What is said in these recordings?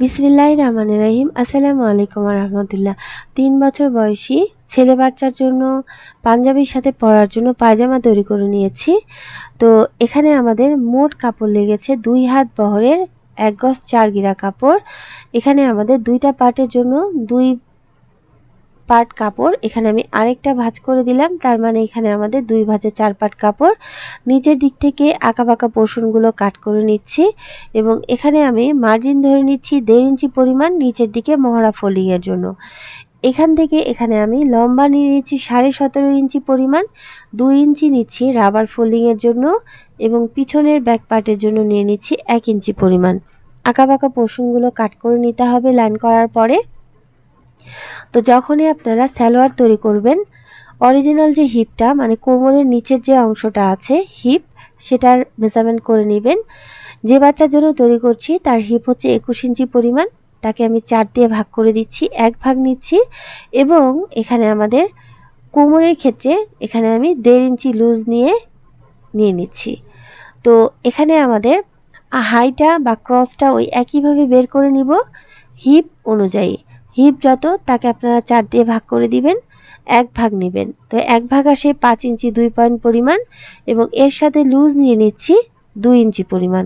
বিসমিল্লাহ রহমান রাহিম। আসসালামু আলাইকুম রহমতুল্লাহ। তিন বছর বয়সী ছেলে বাচ্চার জন্য পাঞ্জাবির সাথে পরার জন্য পায়জামা তৈরি করে নিয়েছি। তো এখানে আমাদের মোট কাপড় লেগেছে দুই হাত বহরের এক গজ চার গিরা কাপড়। এখানে আমাদের দুইটা পার্টের জন্য দুই পার্ট কাপড়। এখানে আমি আরেকটা ভাঁজ করে দিলাম। তার মানে এখানে আমাদের দুই ভাঁজে চার পাট কাপড়। নিচের দিক থেকে আঁকা বাঁকা পোর্শনগুলো কাট করে নিচ্ছি এবং এখানে আমি মার্জিন ধরে নিচ্ছি দেড় ইঞ্চি পরিমাণ নিচের দিকে মহড়া ফোল্ডিংয়ের জন্য। এখান থেকে এখানে আমি লম্বা নিয়ে নিচ্ছি সাড়ে সতেরো ইঞ্চি পরিমাণ, দুই ইঞ্চি নিচ্ছি রাবার ফোল্ডিংয়ের জন্য এবং পিছনের ব্যাক পার্টের জন্য নিয়ে নিচ্ছি এক ইঞ্চি পরিমাণ। আঁকা বাঁকা পোর্শনগুলো কাট করে নিতে হবে লাইন করার পরে। তো যখনই আপনারা সালোয়ার তৈরি করবেন অরিজিনাল যে হিপটা মানে কোমরের নিচের যে অংশটা আছে, হিপ, সেটার মেজারমেন্ট করে নেবেন। যে বাচ্চার জন্য তৈরি করছি, তার হিপ হচ্ছে একুশ ইঞ্চি পরিমাণ। তাকে আমি চার দিয়ে ভাগ করে দিচ্ছি, এক ভাগ নিচ্ছি। এবং এখানে আমাদের কোমরের ক্ষেত্রে এখানে আমি দেড় ইঞ্চি লুজ নিয়ে নিয়ে নিচ্ছি। তো এখানে আমাদের হাইটা বা ক্রসটা ওই একইভাবে বের করে নিব, হিপ অনুযায়ী। হিপ যত, তাকে আপনারা চার দিয়ে ভাগ করে দিবেন, এক ভাগ নেবেন। তো এক ভাগ আসে পাঁচ ইঞ্চি দুই পয়েন্ট পরিমাণ এবং এর সাথে লুজ নিয়ে নিচ্ছি দুই ইঞ্চি পরিমাণ।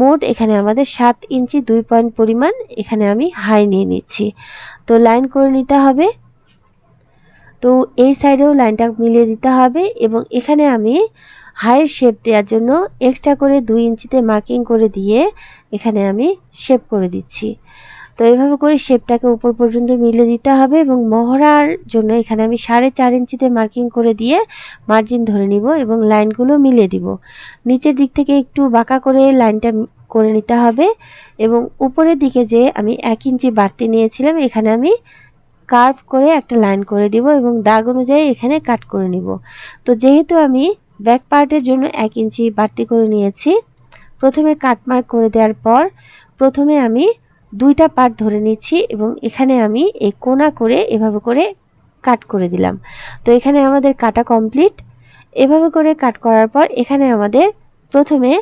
মোট এখানে আমাদের সাত ইঞ্চি দুই পয়েন্ট পরিমাণ এখানে আমি হাই নিয়ে নিচ্ছি। তো লাইন করে নিতে হবে। তো এই সাইডেও লাইনটা মিলিয়ে দিতে হবে এবং এখানে আমি হাইয়ের শেপ দেওয়ার জন্য এক্সট্রা করে দুই ইঞ্চিতে মার্কিং করে দিয়ে এখানে আমি শেপ করে দিচ্ছি। তো এইভাবে করে শেপটাকে উপর পর্যন্ত মিলে দিতে হবে এবং মহড়ার জন্য এখানে আমি সাড়ে চার ইঞ্চিতে মার্কিং করে দিয়ে মার্জিন ধরে নিব এবং লাইনগুলো মিলে দিব। নিচের দিক থেকে একটু বাঁকা করে লাইনটা করে নিতে হবে এবং উপরের দিকে যে আমি এক ইঞ্চি বাড়তি নিয়েছিলাম, এখানে আমি কার্ভ করে একটা লাইন করে দিব এবং দাগ অনুযায়ী এখানে কাট করে নিব। তো যেহেতু আমি ব্যাক পার্টের জন্য এক ইঞ্চি বাড়তি করে নিয়েছি, প্রথমে কাটমার্ক করে দেওয়ার পর প্রথমে আমি দুইটা পার্ট ধরে নিচ্ছি এবং এখানে আমি এই কোনা করে এভাবে করে কাট করে দিলাম। তো এখানে আমাদের কাটা কমপ্লিট। এভাবে করে কাট করার পর এখানে আমাদের প্রথমে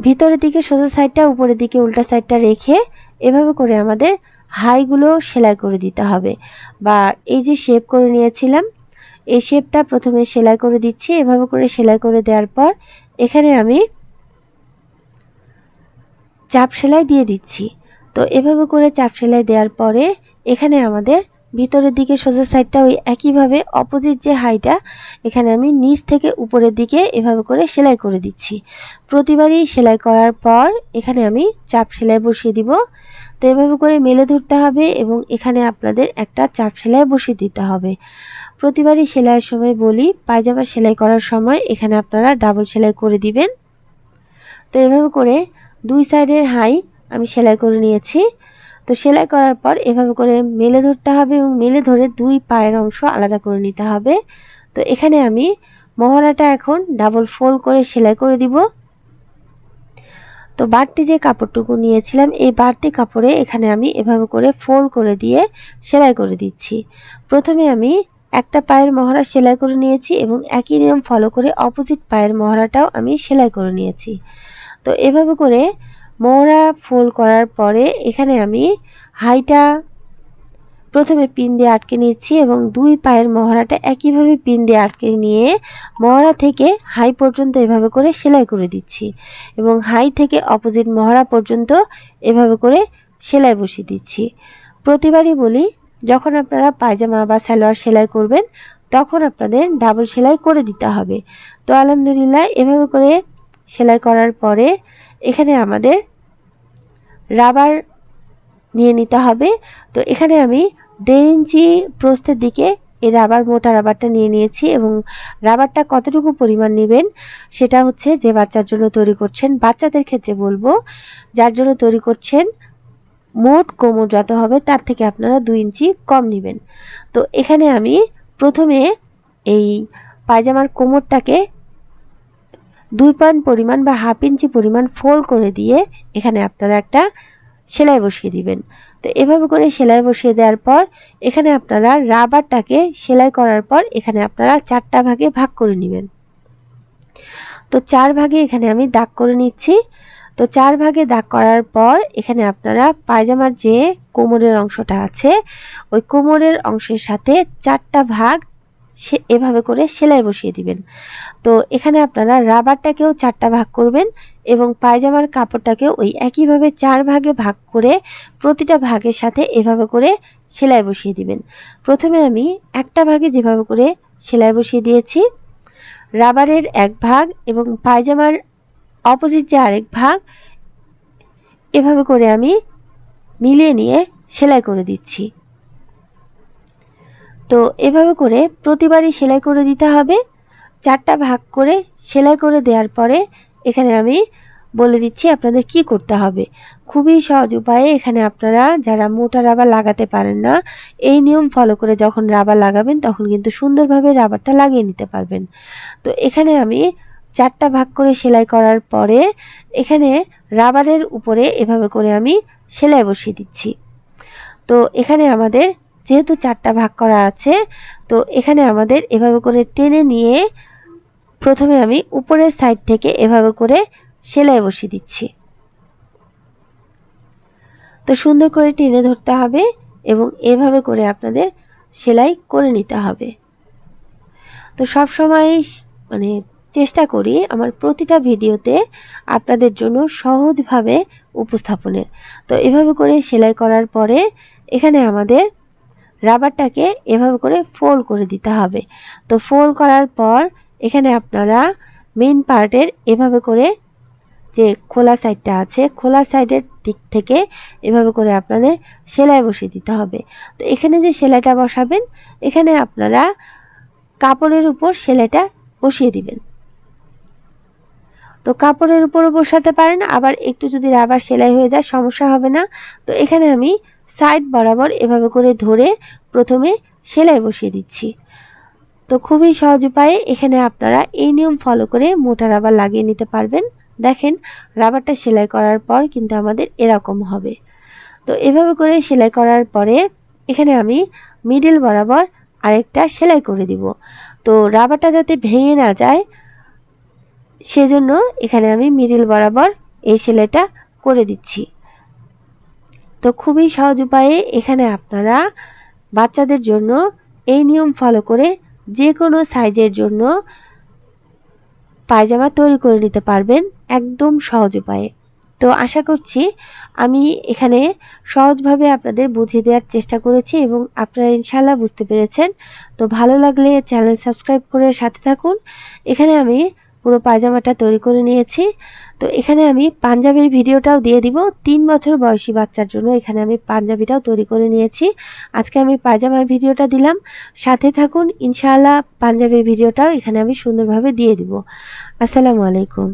ভিতরের দিকে সোজা সাইডটা, উপরের দিকে উল্টা সাইডটা রেখে এভাবে করে আমাদের হাইগুলো সেলাই করে দিতে হবে। বা এই যে শেপ করে নিয়েছিলাম, এই শেপটা প্রথমে সেলাই করে দিচ্ছি। এভাবে করে সেলাই করে দেওয়ার পর এখানে আমি চাপ সেলাই দিয়ে দিচ্ছি। তো এভাবে করে চাপ সেলাই দেওয়ার পরে এখানে আমাদের ভিতরের দিকে সোজা সাইডটা ওই একইভাবে অপোজিট যে হাইটা এখানে আমি নিচ থেকে উপরের দিকে এভাবে করে সেলাই করে দিচ্ছি। প্রতিবারই সেলাই করার পর এখানে আমি চাপ সেলাই বসিয়ে দিব। তো এভাবে করে মেলে ধরতে হবে এবং এখানে আপনাদের একটা চাপ সেলাই বসিয়ে দিতে হবে। প্রতিবারই সেলাইয়ের সময় বলি, পায়জামা সেলাই করার সময় এখানে আপনারা ডাবল সেলাই করে দিবেন। তো এভাবে করে দুই সাইডের হাই আমি সেলাই করে নিয়েছি। তো সেলাই করার পর এভাবে করে মেলে ধরতে হবে এবং মেলে ধরে দুই পায়ের অংশ আলাদা করে নিতে হবে। তো এখানে আমি মহড়াটা এখন ডাবল ফোল্ড করে সেলাই করে দিব। তো বাড়তি যে কাপড়টুকু নিয়েছিলাম, এই বাড়তি কাপড়ে এখানে আমি এভাবে করে ফোল্ড করে দিয়ে সেলাই করে দিচ্ছি। প্রথমে আমি একটা পায়ের মহড়া সেলাই করে নিয়েছি এবং একই নিয়ম ফলো করে অপোজিট পায়ের মহড়াটাও আমি সেলাই করে নিয়েছি। তো এভাবে করে মোড়া ফুল করার পরে এখানে আমি হাইটা প্রথমে পিন দিয়ে আটকে নিচ্ছি এবং দুই পায়ের মহড়াটা একইভাবে পিন দিয়ে আটকে নিয়ে মহড়া থেকে হাই পর্যন্ত এভাবে করে সেলাই করে দিচ্ছি এবং হাই থেকে অপোজিট মহড়া পর্যন্ত এভাবে করে সেলাই বসিয়ে দিচ্ছি। প্রতিবারই বলি, যখন আপনারা পায়জামা বা সালোয়ার সেলাই করবেন, তখন আপনাদের ডাবল সেলাই করে দিতে হবে। তো আলহামদুলিল্লাহ, এভাবে করে সেলাই করার পরে এখানে আমাদের রাবার নিয়ে নিতে হবে। তো এখানে আমি দেড় ইঞ্চি প্রস্থের দিকে এই রাবার, মোটা রাবারটা নিয়ে নিয়েছি এবং রাবারটা কতটুকু পরিমাণ নেবেন সেটা হচ্ছে যে বাচ্চার জন্য তৈরি করছেন, বাচ্চাদের ক্ষেত্রে বলব, যার জন্য তৈরি করছেন মোট কোমর যত হবে তার থেকে আপনারা দুই ইঞ্চি কম নেবেন। তো এখানে আমি প্রথমে এই পায়জামার কোমরটাকে দুই পয়েন্ট পরিমাণ বা হাফ ইঞ্চি পরিমাণ ফোল্ড করে দিয়ে এখানে আপনারা একটা সেলাই বসিয়ে দিবেন। তো এভাবে করে সেলাই বসিয়ে দেওয়ার পর এখানে আপনারা রাবারটাকে সেলাই করার পর এখানে আপনারা চারটা ভাগে ভাগ করে নেবেন। তো চার ভাগে এখানে আমি দাগ করে নিচ্ছি। তো চার ভাগে দাগ করার পর এখানে আপনারা পায়জামার যে কোমরের অংশটা আছে, ওই কোমরের অংশের সাথে চারটা ভাগ সে এভাবে করে সেলাই বসিয়ে দিবেন। তো এখানে আপনারা রাবারটাকেও চারটা ভাগ করবেন এবং পায়জামার কাপড়টাকেও ওই একইভাবে চার ভাগে ভাগ করে প্রতিটা ভাগের সাথে এভাবে করে সেলাই বসিয়ে দিবেন। প্রথমে আমি একটা ভাগে যেভাবে করে সেলাই বসিয়ে দিয়েছি, রাবারের এক ভাগ এবং পায়জামার অপোজিট যে আরেক ভাগ, এভাবে করে আমি মিলিয়ে নিয়ে সেলাই করে দিচ্ছি। তো এভাবে করে প্রতিবারই সেলাই করে দিতে হবে। চারটা ভাগ করে সেলাই করে দেওয়ার পরে এখানে আমি বলে দিচ্ছি আপনাদের কি করতে হবে। খুবই সহজ উপায়ে এখানে আপনারা যারা মোটা রাবার লাগাতে পারেন না, এই নিয়ম ফলো করে যখন রাবার লাগাবেন তখন কিন্তু সুন্দরভাবে রাবারটা লাগিয়ে নিতে পারবেন। তো এখানে আমি চারটা ভাগ করে সেলাই করার পরে এখানে রাবারের উপরে এভাবে করে আমি সেলাই বসিয়ে দিচ্ছি। তো এখানে আমাদের যেহেতু চারটা ভাগ করা আছে, তো এখানে আমাদের এভাবে করে টেনে নিয়ে প্রথমে আমি উপরের সাইড থেকে এভাবে করে সেলাই বসিয়ে দিচ্ছি। তো সুন্দর করে টেনে ধরতে হবে এবং এভাবে করে আপনাদের সেলাই করে নিতে হবে। তো সব সময় মানে চেষ্টা করি আমার প্রতিটা ভিডিওতে আপনাদের জন্য সহজভাবে উপস্থাপনের। তো এভাবে করে সেলাই করার পরে এখানে আমাদের রাবারটাকে এভাবে করে ফোল্ড করে দিতে হবে। তো ফোল্ড করার পর এখানে আপনারা মেন পার্টের এভাবে করে যে খোলা সাইডটা আছে, খোলা সাইডের দিক থেকে এভাবে করে আপনাদের সেলাই বসিয়ে দিতে হবে। তো এখানে যে সেলাইটা বসাবেন, এখানে আপনারা কাপড়ের উপর সেলাইটা বসিয়ে দিবেন। তো কাপড়ের উপরও বসাতে পারেন, আবার একটু যদি রাবার সেলাই হয়ে যায় সমস্যা হবে না। তো এখানে আমি সাইড বরাবর এভাবে করে ধরে প্রথমে সেলাই বসিয়ে দিচ্ছি। তো খুবই সহজ উপায়ে এখানে আপনারা এই নিয়ম ফলো করে মোটা রাবার লাগিয়ে নিতে পারবেন। দেখেন রাবারটা সেলাই করার পর কিন্তু আমাদের এরকম হবে। তো এভাবে করে সেলাই করার পরে এখানে আমি মিডিল বরাবর আরেকটা সেলাই করে দিব। তো রাবারটা যাতে ভেঙে না যায়, সেজন্য এখানে আমি মিডিল বরাবর এই সেলাইটা করে দিচ্ছি। তো খুবই সহজ উপায়ে এখানে আপনারা বাচ্চাদের জন্য এই নিয়ম ফলো করে যে কোনো সাইজের জন্য পায়জামা তৈরি করে নিতে পারবেন একদম সহজ উপায়ে। তো আশা করছি আমি এখানে সহজভাবে আপনাদের বুঝিয়ে দেওয়ার চেষ্টা করেছি এবং আপনারা ইনশাল্লাহ বুঝতে পেরেছেন। তো ভালো লাগলে চ্যানেল সাবস্ক্রাইব করে সাথে থাকুন। এখানে আমি পুরো পায়জামাটা তৈরি করে নিয়েছি। তো এখানে আমি পাঞ্জাবির ভিডিওটাও দিয়ে দিব। তিন বছর বয়সী বাচ্চার জন্য এখানে আমি পাঞ্জাবিটাও তৈরি করে নিয়েছি। আজকে আমি পায়জামার ভিডিওটা দিলাম। সাথে থাকুন, ইনশাআল্লাহ পাঞ্জাবির ভিডিওটাও এখানে আমি সুন্দরভাবে দিয়ে দিব। আসসালামু আলাইকুম।